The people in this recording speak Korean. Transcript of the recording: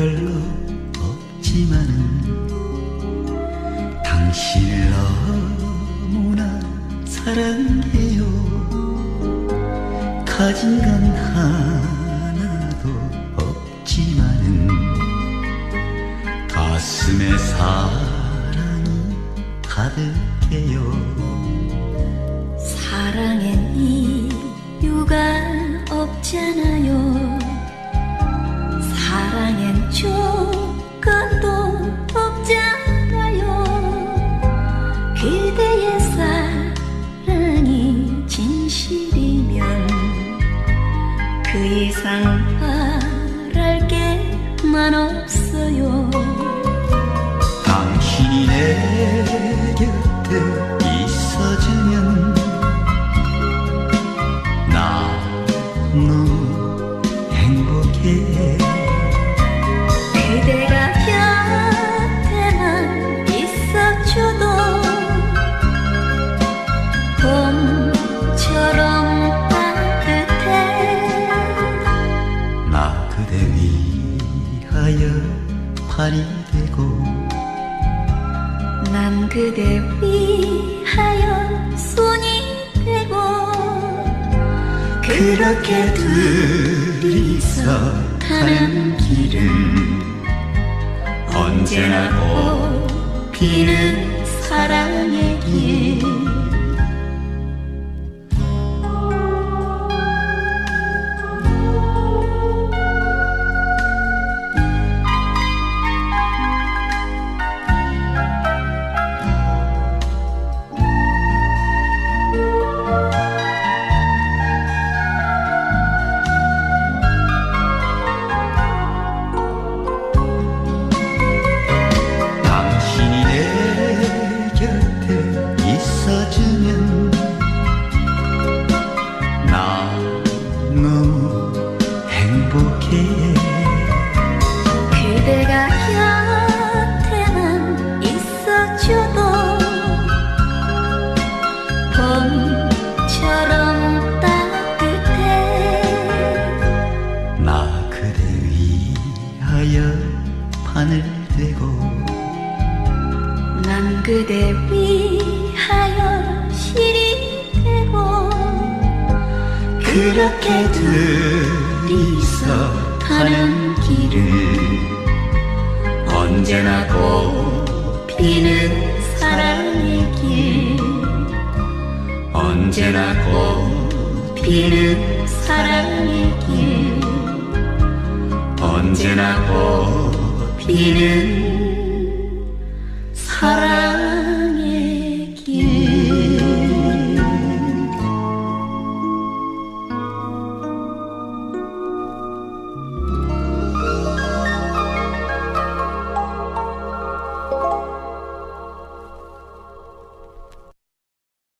별로 없지만은 당신을 너무나 사랑해요. 가진 건 하나도 없지만은 가슴에 사랑이 가득해요. 사랑엔 이유가 없잖아요. 그 이상 바랄 게만 없어요 팔이 되고 난 그대 위하여 손이 되고 그렇게 둘이서 가는 길은 언제나 꽃피는 사랑의 길 난 그대 위하여 실이 되고 그렇게 둘이서 가는 길은 언제나 꽃피는 사랑의 길. 언제나 꽃피는 사랑의 길. 언제나 꽃피는 사랑